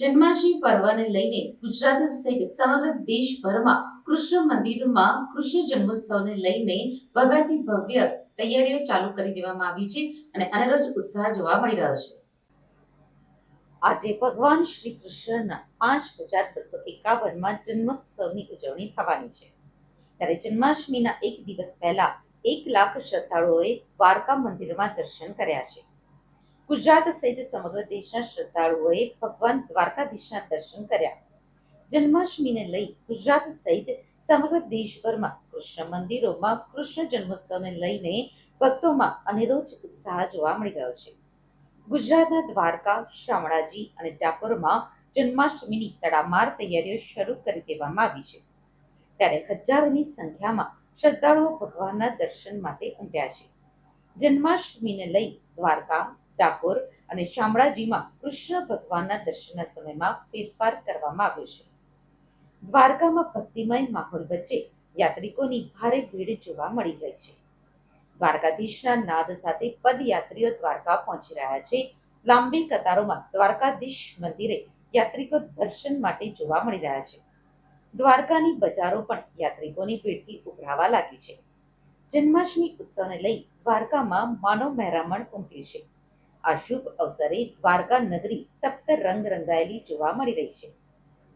જન્માષ્ટમી પર્વને લઈને ગુજરાત સહિત સમગ્ર દેશભરમાં કૃષ્ણ મંદિરમાં કૃષ્ણ જન્મોત્સવને લઈને ભવ્યાથી ભવ્ય તૈયારીઓ ચાલુ કરી દેવામાં આવી છે અને અનેરો ઉત્સાહ જોવા મળી રહ્યો છે. આજે ભગવાન શ્રી કૃષ્ણના પાંચ હજાર બસો એકાવનમાં જન્મોત્સવની ઉજવણી થવાની છે. ત્યારે જન્માષ્ટમીના એક દિવસ પહેલા એક લાખ શ્રદ્ધાળુઓએ દ્વારકા મંદિરમાં દર્શન કર્યા છે. ગુજરાત સહિત સમગ્ર દેશના શ્રદ્ધાળુઓએ ભગવાન દ્વારકાધીશના દર્શન કર્યા. જન્માષ્ટમીને લઈ ગુજરાત સહિત સમગ્ર દેશભરમાં કૃષ્ણ મંદિરોમાં કૃષ્ણ જન્મોત્સવને લઈને ભક્તોમાં અનેરો ઉત્સાહ જોવા મળી રહ્યો છે. ગુજરાતના દ્વારકા, શામળાજી અને ડાકોરમાં જન્માષ્ટમીની તડામાર તૈયારીઓ શરૂ કરી દેવામાં આવી છે. ત્યારે હજારોની સંખ્યામાં શ્રદ્ધાળુઓ ભગવાનના દર્શન માટે ઉમટ્યા છે. જન્માષ્ટમીને લઈ દ્વારકા ડાકોર અને શામળાજીમાં કૃષ્ણ ભગવાનના દર્શનના સમયમાં ફેરફાર કરવામાં આવ્યો છે. દ્વારકામાં ભક્તિમય માહોલ વચ્ચે યાત્રિકોની ભારે ભીડ જોવા મળી જાય છે. દ્વારકાધીશના નાદ સાથે પદયાત્રીઓ દ્વારકા પહોંચી રહ્યા છે. લાંબી કતારોમાં દ્વારકાધીશ મંદિરે યાત્રિકો દર્શન માટે જોવા મળી રહ્યા છે. દ્વારકાની બજારો પણ યાત્રિકોની ભીડથી ઉભરાવા લાગી છે. જન્માષ્ટમી ઉત્સવને લઈ દ્વારકામાં માનવ મહેરામણ ઉમટ્યું છે. આ શુભ અવસરે દ્વારકા નગરી સપ્ત રંગ રંગાયેલી જોવા મળી રહી છે.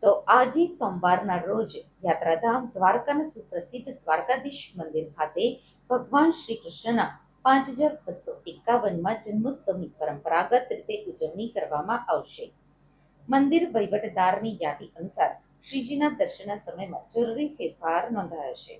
તો આજે સોમવારના રોજ યાત્રાધામ દ્વારકાના સુપ્રસિદ્ધ દ્વારકાધીશ મંદિર ખાતે ભગવાન શ્રી કૃષ્ણના પાંચ હજાર બસો એકાવનમાં જન્મોત્સવની પરંપરાગત રીતે ઉજવણી કરવામાં આવશે. મંદિર વહીવટદારની યાદી અનુસાર શ્રીજીના દર્શનના સમયમાં જરૂરી ફેરફાર નોંધાયો છે.